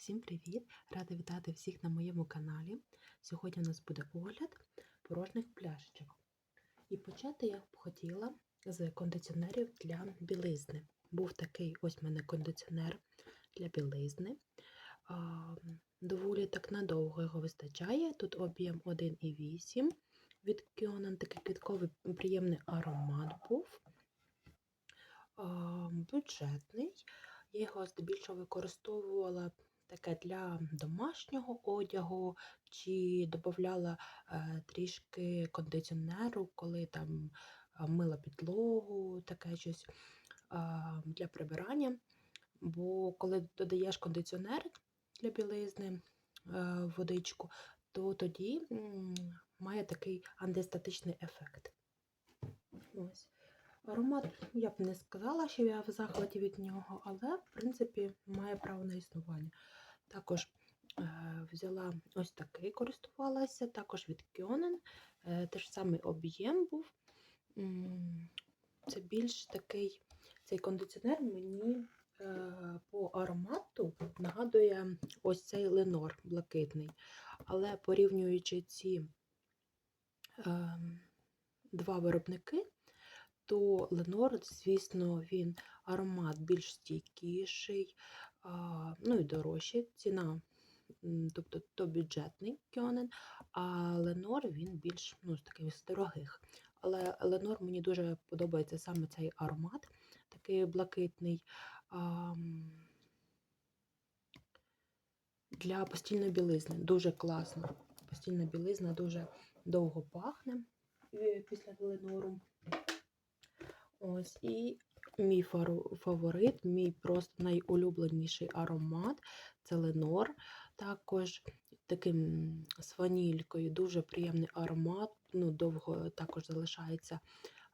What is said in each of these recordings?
Всім привіт! Рада вітати всіх на моєму каналі. Сьогодні у нас буде огляд порожніх пляшечок. І почати я б хотіла з кондиціонерів для білизни. Був такий ось у мене кондиціонер для білизни. Доволі так надовго його вистачає. Тут об'єм 1,8 від Kionan, такий квітковий приємний аромат був. Бюджетний. Я його здебільшого використовувала таке для домашнього одягу, чи додавала е, трішки кондиціонеру, коли там е, мила підлогу, таке щось для прибирання. Бо коли додаєш кондиціонер для білизни е, водичку, то тоді має такий антистатичний ефект. Ось. Аромат, я б не сказала, що я в захваті від нього, але, в принципі, має право на існування. Також е, взяла ось такий, користувалася, також від Kionen. Е, теж самий об'єм був. Це більш такий цей кондиціонер мені е, по аромату нагадує ось цей Ленор блакитний. Але порівнюючи ці е, два виробники, то Ленор, звісно, він аромат більш стійкіший, ну і дорожчий. Ціна, тобто то бюджетний кьонен, а Ленор він більш ну, з таких з дорогих. Але Ленор мені дуже подобається саме цей аромат, такий блакитний. Для постільної білизни дуже класно. Постільна білизна дуже довго пахне е, після Ленору. Ось і мій фаворит, мій просто найулюбленіший аромат це Ленор. Також таким з ванількою, дуже приємний аромат. Ну, довго також залишається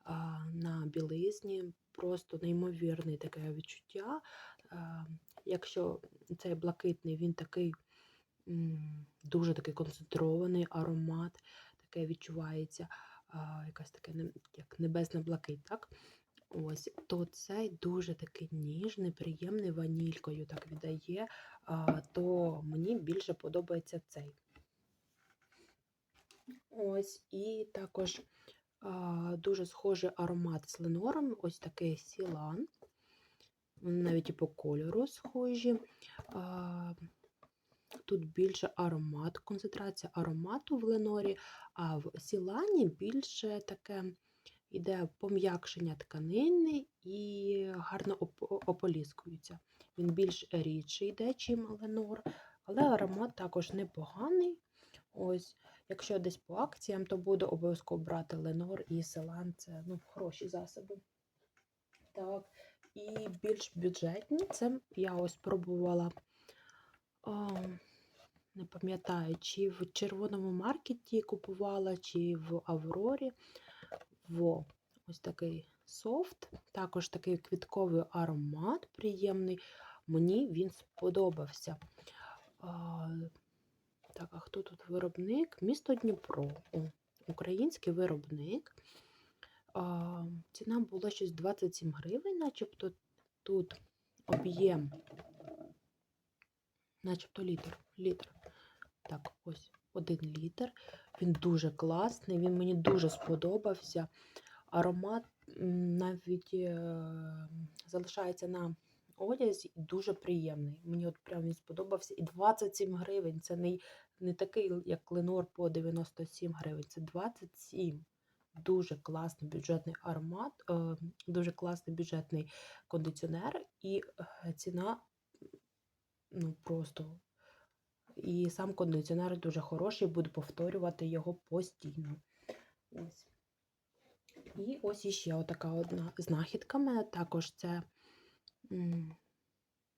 а, на білизні. Просто неймовірне таке відчуття. А, якщо цей блакитний, він такий м, дуже такий концентрований аромат, таке відчувається. а, Якась таке як небесна блакить, так? Ось, то цей дуже такий ніжний, приємний ванількою так віддає, то мені більше подобається цей. Ось, і також дуже схожий аромат з ленором, ось такий сілан. Навіть і по кольору схожі. Тут більше аромат, концентрація аромату в ленорі, а в сілані більше таке іде пом'якшення тканини і гарно оп- ополіскується. Він більш рідший йде, чим Ленор, але аромат також непоганий. Ось, якщо десь по акціям, то буду обов'язково брати Ленор і Селан. Це ну, хороші засоби. Так, і більш бюджетні. Це я ось пробувала. А, не пам'ятаю, чи в червоному маркеті купувала, чи в Аврорі. Во, ось такий софт, також такий квітковий аромат приємний. Мені він сподобався. А, так, а хто тут виробник? Місто Дніпро. О, український виробник. А, ціна була щось 27 гривень, начебто тут об'єм, начебто літр. літр. Так, ось один літр. Він дуже класний, він мені дуже сподобався. Аромат навіть е, залишається на одязі і дуже приємний. Мені от прям він сподобався. І 27 гривень. Це не, не такий, як Ленор по 97 гривень. Це 27. Дуже класний бюджетний аромат, е, дуже класний бюджетний кондиціонер, і е, ціна ну просто і сам кондиціонер дуже хороший, буду повторювати його постійно. Ось. І ось іще отака одна знахідка мене також це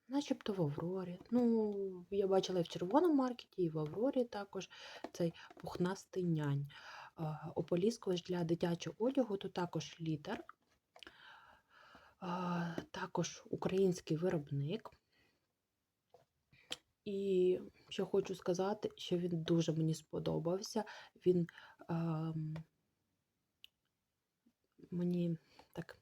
начебто в Аврорі. Ну, я бачила і в червоному маркеті, і в Аврорі також цей пухнастий нянь. Ополіскувач для дитячого одягу, то також літер. Також український виробник. І що хочу сказати, що він дуже мені сподобався. Він ем, мені так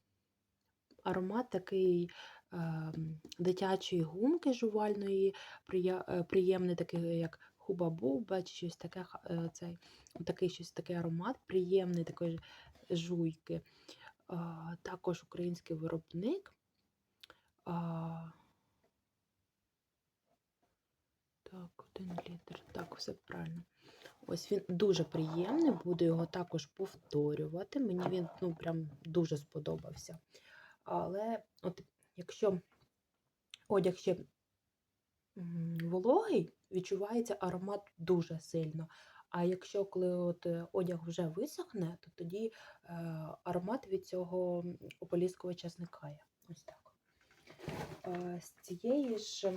аромат такий е, дитячої гумки жувальної, е, приємний, такий як хуба-буб, бачиш, щось таке, е, цей, такий щось такий аромат, приємний такої жуйки. А, також український виробник. А, так, один літр. Так, все правильно. Ось він дуже приємний, буду його також повторювати. Мені він ну, прям дуже сподобався. Але от якщо одяг ще вологий, відчувається аромат дуже сильно. А якщо коли от е, одяг вже висохне, то тоді е, аромат від цього ополіскувача зникає. Ось так. Е, з цієї ж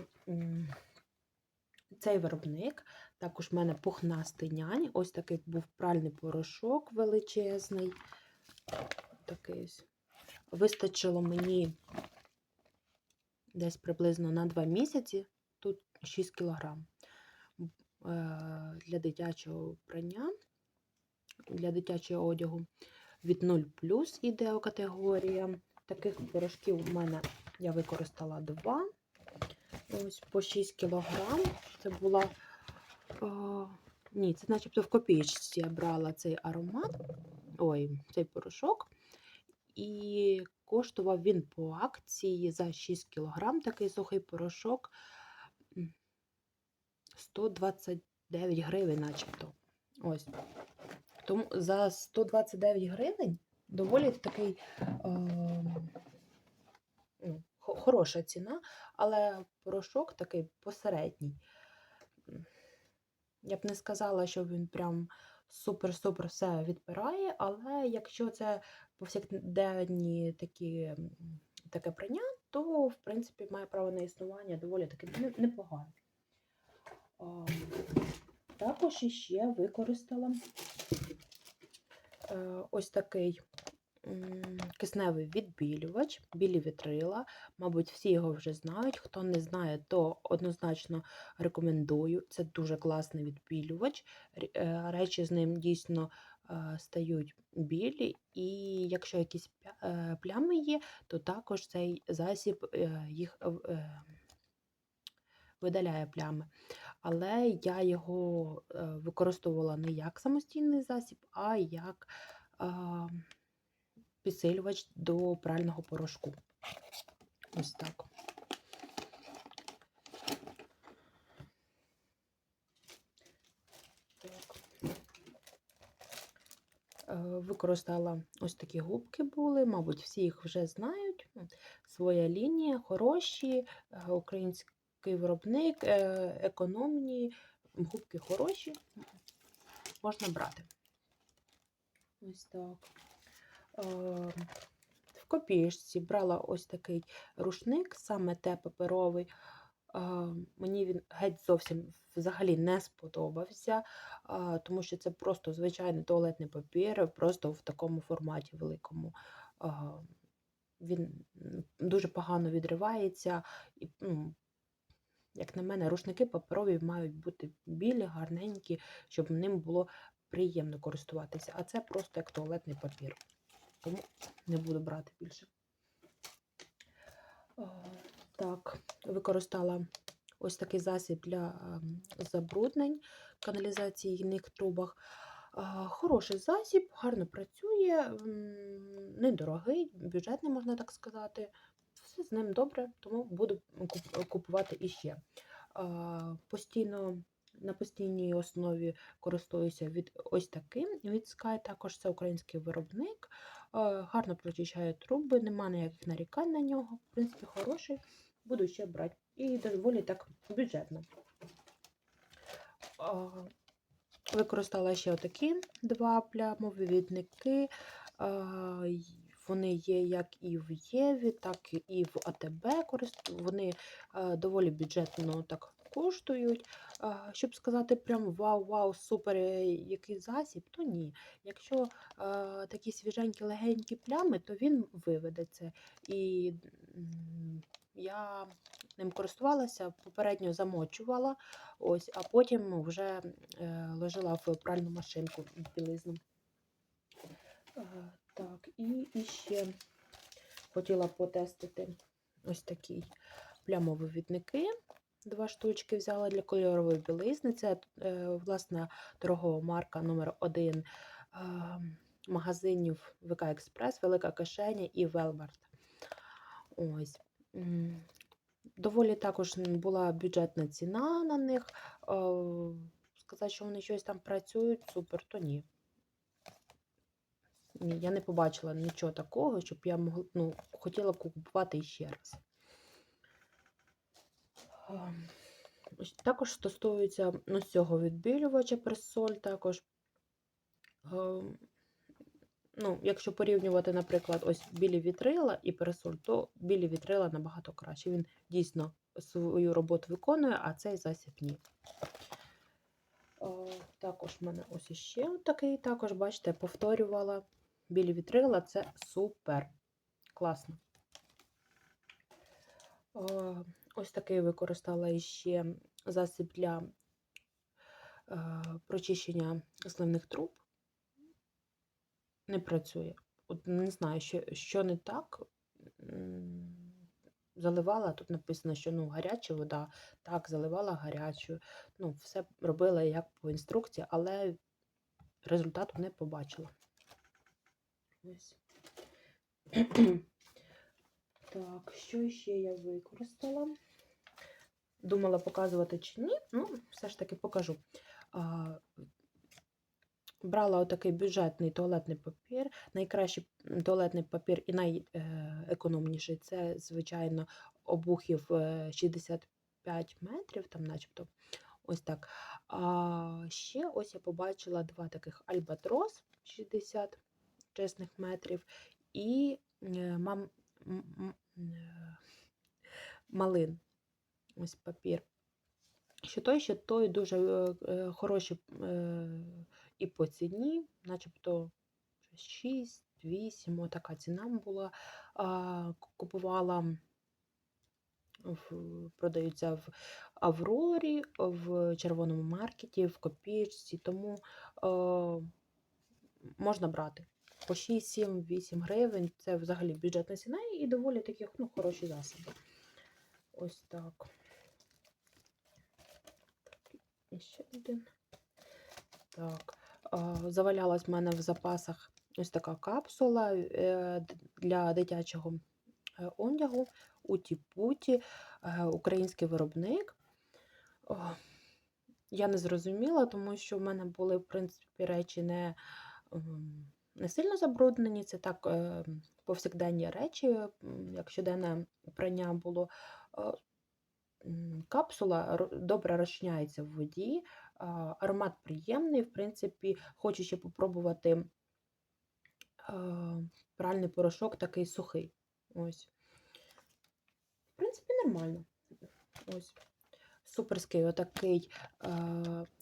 цей виробник, також в мене пухнастий нянь. Ось такий був пральний порошок величезний. Такий ось. Вистачило мені десь приблизно на 2 місяці, тут 6 кілограм. Е, Для дитячого прання, для дитячого одягу від 0 плюс іде категорія. Таких порошків у мене я використала 2. Ось по 6 кілограм. Це була. О, ні, це начебто в копієчці я брала цей аромат, ой, цей порошок. І коштував він по акції за 6 кілограм такий сухий порошок 129 гривень, начебто. Ось. Тому за 129 гривень доволі такий е, хороша ціна, але порошок такий посередній. Я б не сказала, що він прям супер-супер все відпирає, але якщо це повсякденні такі, таке прання, то в принципі має право на існування доволі таки не- непогано. Також іще використала е, ось такий кисневий відбілювач, білі вітрила. Мабуть, всі його вже знають. Хто не знає, то однозначно рекомендую. Це дуже класний відбілювач. Е, Речі з ним дійсно е, стають білі, і якщо якісь е, плями є, то також цей засіб їх видаляє плями. Але я його використовувала не як самостійний засіб, а як підсилювач до прального порошку. Ось так. Е, Використала ось такі губки були, мабуть, всі їх вже знають. Своя лінія, хороші, е, український виробник, е, економні, губки хороші, можна брати. Ось так. Е, В копієчці брала ось такий рушник, саме те паперовий. Е, Мені він геть зовсім взагалі не сподобався, тому що це просто звичайний туалетний папір, просто в такому форматі великому. Він дуже погано відривається. І, ну, як на мене, рушники паперові мають бути білі, гарненькі, щоб ним було приємно користуватися. А це просто як туалетний папір. Тому не буду брати більше. Так, використала ось такий засіб для ем, забруднень в каналізаційних трубах. Хороший засіб, гарно працює, недорогий, бюджетний, можна так сказати. Все з ним добре, тому буду купувати іще. Постійно на постійній основі користуюся від ось таким від Sky, також це український виробник. Е, Гарно прочищає труби, нема ніяких нарікань на нього. В принципі, хороший. Буду ще брати. І доволі так бюджетно. Використала ще отакі два плямові відники. Вони є як і в Єві, так і в АТБ. Вони е, доволі бюджетно так коштують. Щоб сказати, прям вау-вау, супер, е, який засіб, то ні. Якщо такі свіженькі легенькі плями, то він виведе це. І я ним користувалася, попередньо замочувала, ось, а потім вже е, ложила в пральну машинку білизну. Так, і, і ще хотіла потестити ось такі плямовивідники. Два штучки взяла для кольорової білизни. Це, е, власне, торгова марка номер 1 магазинів ВК Експрес, Велика Кишеня і. Ось. Доволі також була бюджетна ціна на них. Е, Сказати, що вони щось там працюють, супер, то ні. Ні, я не побачила нічого такого, щоб я могла, ну, хотіла купувати іще раз. Ем, Також стосується ну, цього відбілювача пресоль, також. ем, Ну, якщо порівнювати, наприклад, ось білі вітрила і пересоль, то білі вітрила набагато краще. Він дійсно свою роботу виконує, а цей засіб ні. Е, Також в мене ось іще такий, також, бачите, повторювала. Білі вітрила це супер. Класно. Ось такий використала іще засіб для е, прочищення сливних труб. Не працює. От не знаю, що, що не так. Заливала, тут написано, що ну, гаряча вода. Так, заливала гарячою. Ну, все робила як по інструкції, але результату не побачила. Ось. Так, що ще я використала? Думала показувати чи ні, ну, все ж таки покажу. А, брала отакий бюджетний туалетний папір. Найкращий туалетний папір і найекономніший це, звичайно, обухів е, 65 метрів, там начебто. Ось так. А ще ось я побачила два таких альбатрос 60 чесних метрів і е, мам, е, малин. Ось папір. Що той, що той дуже е, е, хороші е, і по ціні, начебто 6, 8, отака ціна була. Купувала, продаються в Аврорі, в червоному маркеті, в копійці, тому можна брати. По 6, 7, 8 гривень це взагалі бюджетна ціна і доволі такі ну, хороші засоби. Ось так. І ще один. Так. Завалялась в мене в запасах ось така капсула е, для дитячого е, одягу Уті-Путі, е, український виробник. Я не зрозуміла, тому що в мене були, в принципі, речі не, не сильно забруднені. Це так повсякденні речі, як щоденне прання було. Капсула добре розчиняється в воді, аромат приємний. В принципі, хочу ще попробувати пральний порошок такий сухий. Ось. В принципі, нормально. Ось. Суперський отакий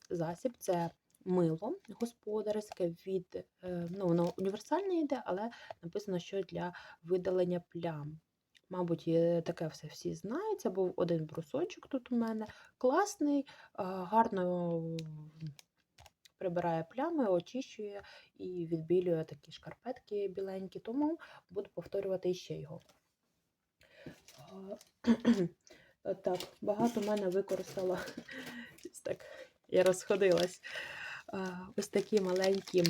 засіб це мило господарське від, е, ну, воно універсальне йде, але написано, що для видалення плям. Мабуть, таке все всі знають. Був один брусочок тут у мене. Класний, гарно прибирає плями, очищує і відбілює такі шкарпетки біленькі, тому буду повторювати іще його. Так, багато мене використала. Так, я розходилась. Ось такі маленькі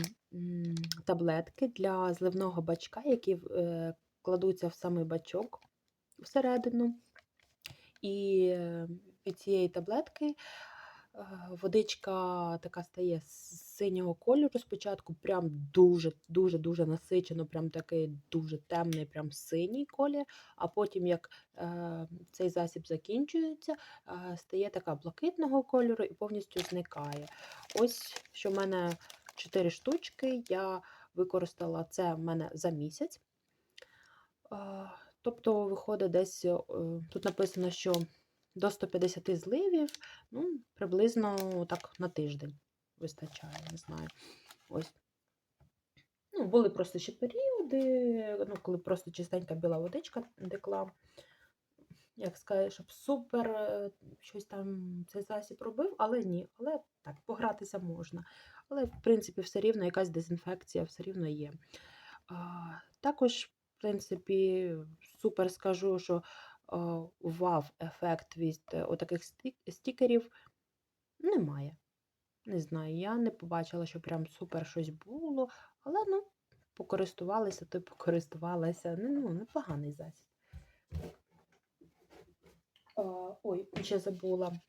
таблетки для зливного бачка, які е, кладуться в самий бачок всередину. І е, від цієї таблетки е, водичка така стає з синього кольору спочатку, прям дуже-дуже-дуже насичено, прям такий дуже темний, прям синій колір, а потім, як е, цей засіб закінчується, е, стає така блакитного кольору і повністю зникає. Ось що в мене 4 штучки. Я використала це в мене за місяць. Е, Тобто, виходить десь, е, тут написано, що до 150 зливів, ну, приблизно так на тиждень вистачає, не знаю. Ось. Ну, були просто ще періоди, ну, коли просто чистенька біла водичка текла. Як сказати, щоб супер е, щось там цей засіб робив, але ні. Але так, погратися можна. Але, в принципі, все рівно якась дезінфекція все рівно є. А, також В принципі, супер скажу, що вау-ефект від е, отаких стікерів немає. Не знаю, я не побачила, що прям супер щось було, але ну, покористувалася, то покористувалася. Ну, непоганий засіб. А, ой, ще забула.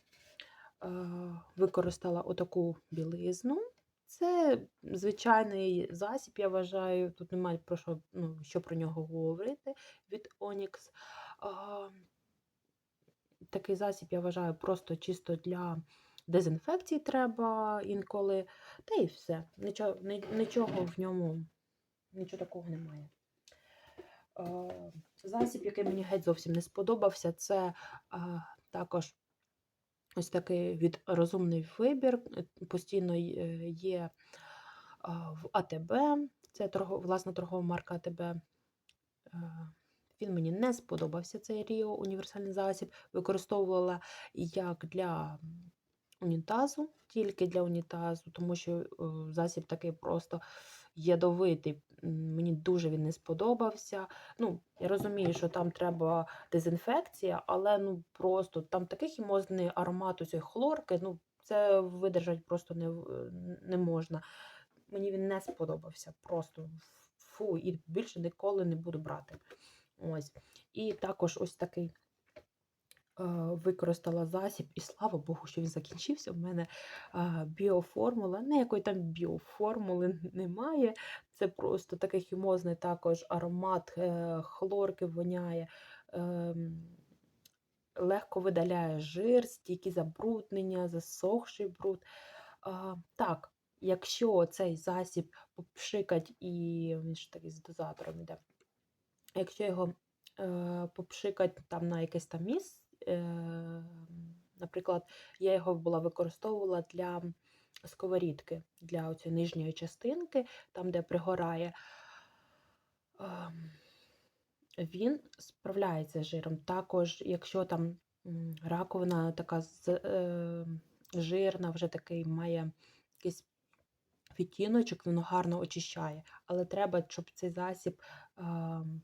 Використала отаку білизну. Це звичайний засіб, я вважаю. Тут немає про що, ну, що про нього говорити від Onyx. А, такий засіб, я вважаю, просто чисто для дезінфекції треба інколи. Та і все. Нічого, нічого в ньому, нічого такого немає. А, засіб, який мені геть зовсім не сподобався, це а, також ось такий від розумний вибір. Е, Постійно е, є в АТБ, це власна торгова марка АТБ. Е, Він мені не сподобався цей Ріо універсальний засіб. Використовувала як для унітазу, тільки для унітазу, тому що засіб такий просто ядовитий. Мені дуже він не сподобався. Ну, я розумію, що там треба дезінфекція, але ну просто там такий хімозний аромат цієї хлорки, ну це видержати просто не, не можна. Мені він не сподобався. Просто фу, і більше ніколи не буду брати. Ось. І також ось такий використала засіб, і слава Богу, що він закінчився. У мене е, біоформула, ніякої там біоформули немає. Це просто такий хімозний також аромат е, хлорки воняє. ем, Легко видаляє жир, стійкі забруднення, засохший бруд. А, так, якщо цей засіб попшикать і він ж такий з дозатором іде, якщо його е, попшикать там на якесь там місце, е, наприклад, я його була використовувала для сковорідки, для цієї нижньої частинки, там, де пригорає. ем, він справляється з жиром. Також, якщо там раковина така з, е, жирна, вже такий має якийсь відтіночок, воно гарно очищає. Але треба, щоб цей засіб е,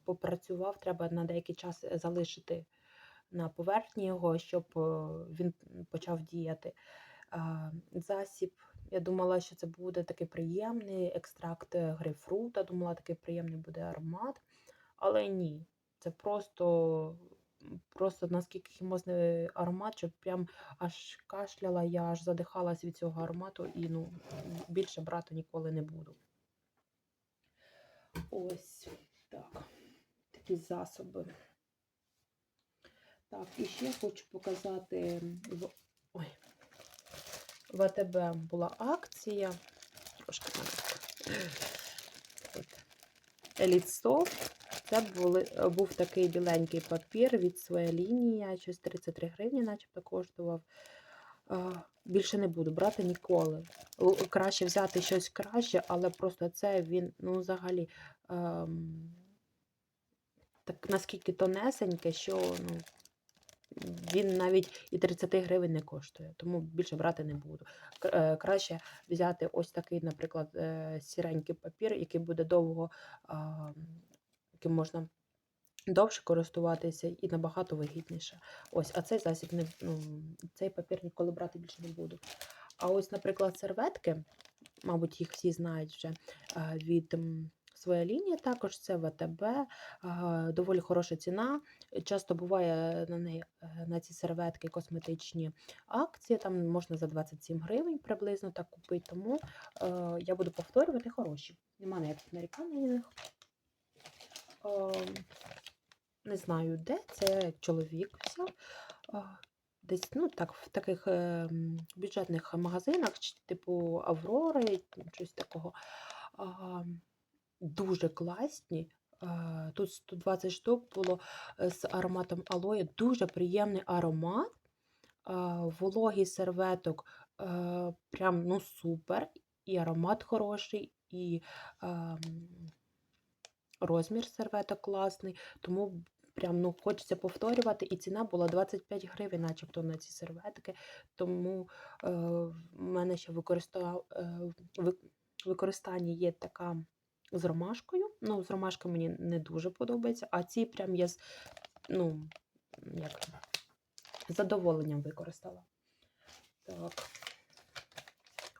попрацював, треба на деякий час залишити на поверхні його, щоб е, він почав діяти. Засіб, я думала, що це буде такий приємний екстракт е, грейпфрута, думала, такий приємний буде аромат. Але ні, це просто, просто наскільки хімозний аромат, що прям аж кашляла, я аж задихалась від цього аромату і ну, більше брати ніколи не буду. Ось так. Такі засоби. Так, і ще хочу показати в, АТБ була акція. Трошки Soft. Це були, е, був такий біленький папір від своєї лінії, щось 33 гривні, начебто коштував. Більше не буду брати ніколи. Краще взяти щось краще, але просто це він, ну, взагалі, ем, так наскільки тонесеньке, що ну, він навіть і 30 гривень не коштує, тому більше брати не буду. Е, Краще взяти ось такий, наприклад, е, сіренький папір, який буде довго, яким можна довше користуватися і набагато вигідніше. Ось, а цей засіб не ну, цей папір ніколи брати більше не буду. А ось, наприклад, серветки, мабуть, їх всі знають вже від м, своя лінія, також це ВТБ, доволі хороша ціна. Часто буває на неї е, на ці серветки косметичні акції. Там можна за 27 гривень приблизно так купити. Тому е, я буду повторювати хороші. Нема ніяких нарікань на них. Е, не знаю, де це чоловік взяв. Десь, ну так, в таких е, бюджетних магазинах, типу Аврори, щось такого. А, дуже класні. Е, Тут 120 штук було е, з ароматом алоє. Дуже приємний аромат. Вологий серветок е, прям ну супер. І аромат хороший, і ем, розмір серветок класний. Тому прям ну хочеться повторювати. І ціна була 25 гривень, начебто на ці серветки. Тому е, в мене ще е, використання є така з ромашкою. Ну, з ромашкою мені не дуже подобається, а ці прям я з, ну, як, задоволенням використала. Так.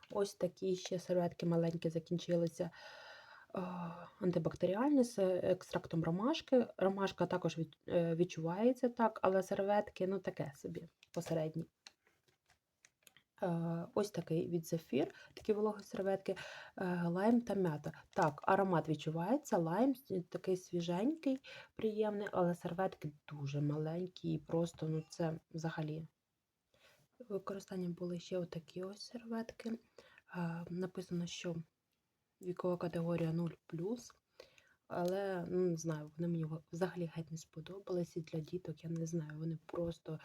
Ось такі ще серветки маленькі закінчилися. Антибактеріальні з екстрактом ромашки. Ромашка також е, відчувається так, але серветки ну таке собі посередні. Е, Ось такий від зефір, такі вологі серветки, е, лайм та м'ята. Так, аромат відчувається, лайм такий свіженький, приємний, але серветки дуже маленькі і просто ну це взагалі. Використання були ще отакі ось серветки. Е, Написано, що вікова категорія 0 але ну, не знаю, вони мені взагалі геть не сподобались. І для діток я не знаю, вони просто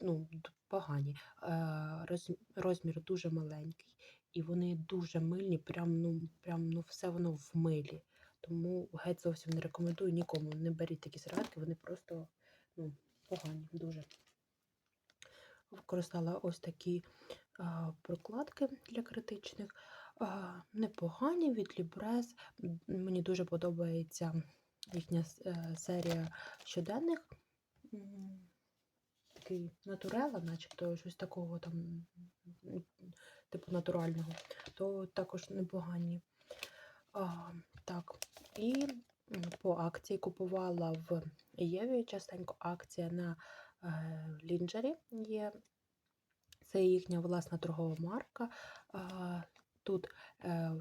ну, погані. Е, розмір дуже маленький, і вони дуже мильні, прям, ну, прям, ну, все воно в милі. Тому геть зовсім не рекомендую нікому. Не беріть такі серветки, вони просто ну, погані, дуже. Використала ось такі а, прокладки для критичних. А, непогані від Лібрез. М, Мені дуже подобається їхня е, серія щоденних. Такий натурела, начебто щось такого там, типу натурального, то також непогані. А, так, і по акції купувала в Єві частенько акція на е, Лінджері є. Це їхня власна торгова марка. А, Тут е,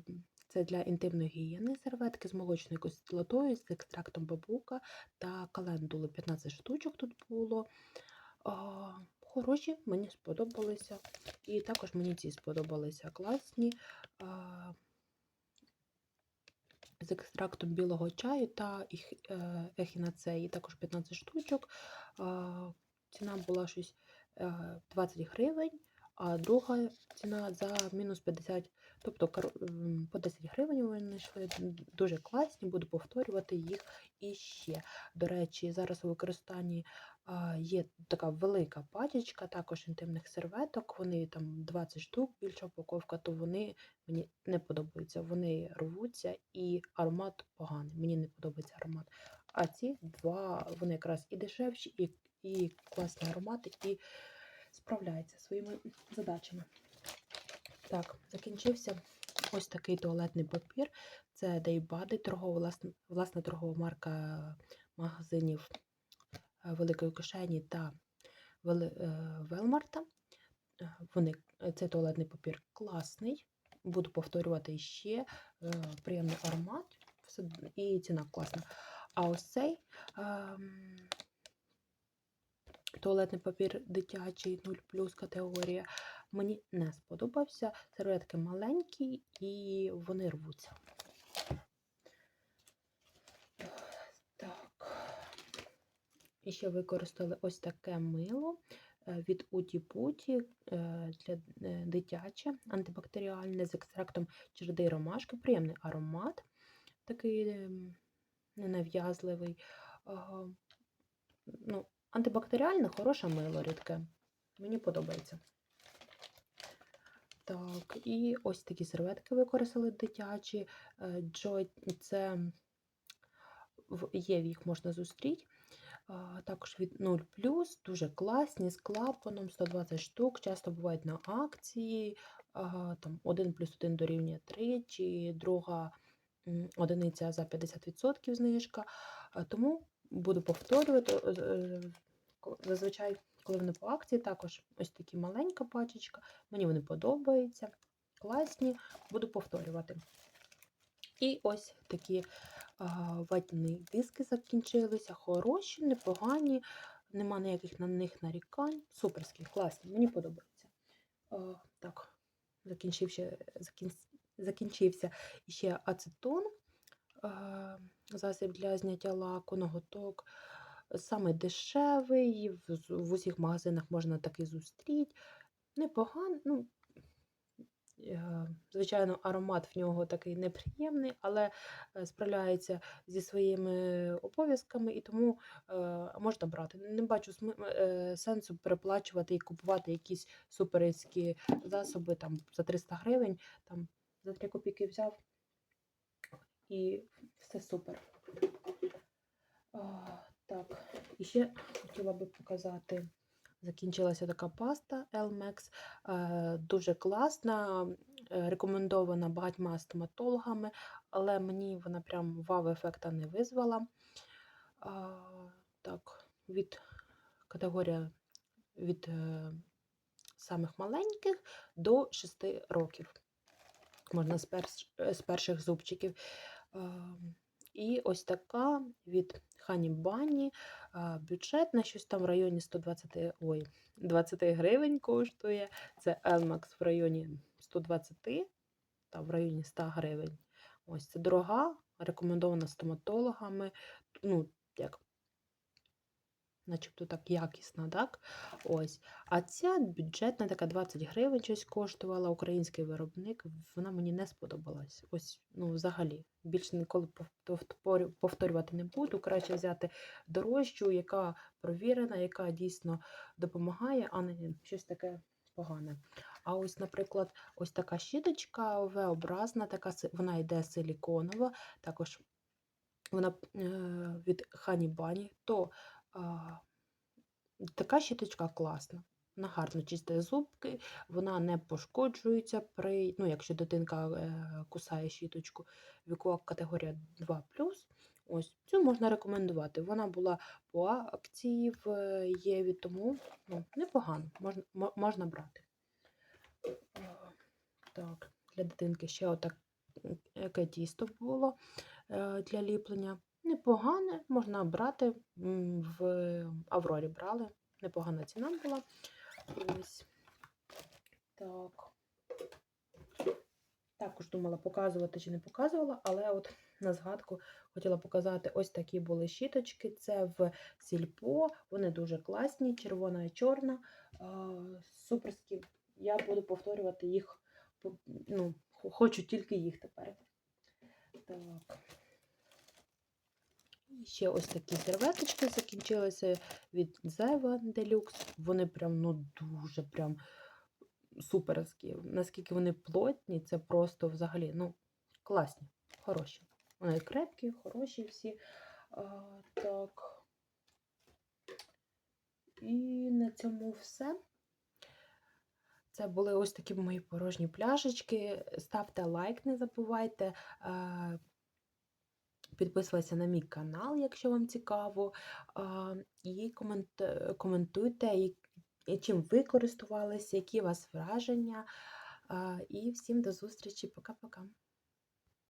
це для інтимної гігієни серветки з молочною кислотою, з екстрактом бабука та календули. 15 штучок тут було. Хороші, мені сподобалися. І також мені ці сподобалися класні. А, З екстрактом білого чаю та е, ехінацеї, також 15 штучок. Ціна була щось е, 20 гривень, а друга ціна за мінус 50, тобто по 10 гривень вони йшли. Дуже класні, буду повторювати їх іще. До речі, зараз у використанні є така велика пачечка, також інтимних серветок. Вони там 20 штук, більша упаковка, то вони мені не подобаються. Вони рвуться і аромат поганий. Мені не подобається аромат. А ці два вони якраз і дешевші, і, і класні аромати, і справляються своїми задачами. Так, закінчився ось такий туалетний папір. Це Daybody, торгова, власна, власна торгова марка магазинів Великої кишені та е, Велмарта. Е, Вони, цей туалетний папір класний. Буду повторювати ще. е, Приємний аромат і ціна класна. А ось цей ем, туалетний папір дитячий 0 категорія. Мені не сподобався. Серветки маленькі і вони рвуться. Так. І ще використали ось таке мило е, від Уті Путі для е, дитяче, антибактеріальне з екстрактом череди і ромашки. Приємний аромат, такий ненав'язливий. Ну, антибактеріальне, хороше мило рідке. Мені подобається. Так, і ось такі серветки використали дитячі. Е, Джой, це Єві їх можна зустріти. Також від 0 дуже класні, з клапаном, 120 штук, часто бувають на акції. Там 1 плюс 1 дорівнює 3, чи друга одиниця за 50% знижка. Тому буду повторювати. е, е, Зазвичай, коли вони по акції, також ось такі маленька пачечка. Мені вони подобаються, класні, буду повторювати. І ось такі ватні диски закінчилися, хороші, непогані, нема ніяких на них нарікань. Суперські, класні, мені подобається. Так, закінчився, закін, закінчився ще ацетон, засіб для зняття лаку, ноготок. Саме дешевий, в, усіх магазинах можна такий зустріти. Непоганий, ну, Звичайно, аромат в нього такий неприємний, але е, справляється зі своїми обов'язками і тому е, можна брати. Не бачу е, сенсу переплачувати і купувати якісь суперські засоби там, за 300 гривень, там, за 3 копійки взяв і все супер. Так, і ще хотіла би показати. Закінчилася така паста Elmex. Е, Дуже класна, е, рекомендована багатьма стоматологами, але мені вона прям вау-ефекта не визвала. Так, від категорія від е, самих маленьких до 6 років. Можна з, перш, з перших зубчиків. І ось така від Хані Бані. Бюджетна, щось там в районі 120, ой, 20 гривень коштує. Це Elmax в районі 120, там в районі 100 гривень. Ось це дорога, рекомендована стоматологами. Ну, як начебто так якісна, так? Ось. А ця бюджетна, така 20 гривень щось коштувала, український виробник, вона мені не сподобалась. Ось, ну, взагалі, більше ніколи повторювати не буду. Краще взяти дорожчу, яка провірена, яка дійсно допомагає, а не щось таке погане. А ось, наприклад, ось така щіточка V-образна, така, вона йде силіконова, також вона е, від Хані Бані, то така щіточка класна. Вона гарно чистить зубки, вона не пошкоджується при, ну, якщо дитинка е, кусає щіточку, вікова категорія 2 Ось цю можна рекомендувати. Вона була по акції в е, Єві, тому ну, непогано, можна, можна брати. Так, для дитинки ще отак м, тісто було е, для ліплення. Непогане, можна брати в Аврорі брали. Непогана ціна була. Ось. Так. Також думала показувати чи не показувала, але от на згадку хотіла показати ось такі були щіточки. Це в сільпо. Вони дуже класні, червона і чорна. Суперські. Я буду повторювати їх. Ну, хочу тільки їх тепер. Так. І ще ось такі серветочки закінчилися від Зева Deluxe. Вони прям ну дуже прям суперські. Наскільки вони плотні, це просто взагалі ну, класні, хороші. Вони крепкі, хороші всі. А, так. І на цьому все. Це були ось такі мої порожні пляшечки. Ставте лайк, не забувайте. Підписуйтеся на мій канал, якщо вам цікаво. І коментуйте, чим ви користувалися, які у вас враження. І всім до зустрічі. Пока-пока.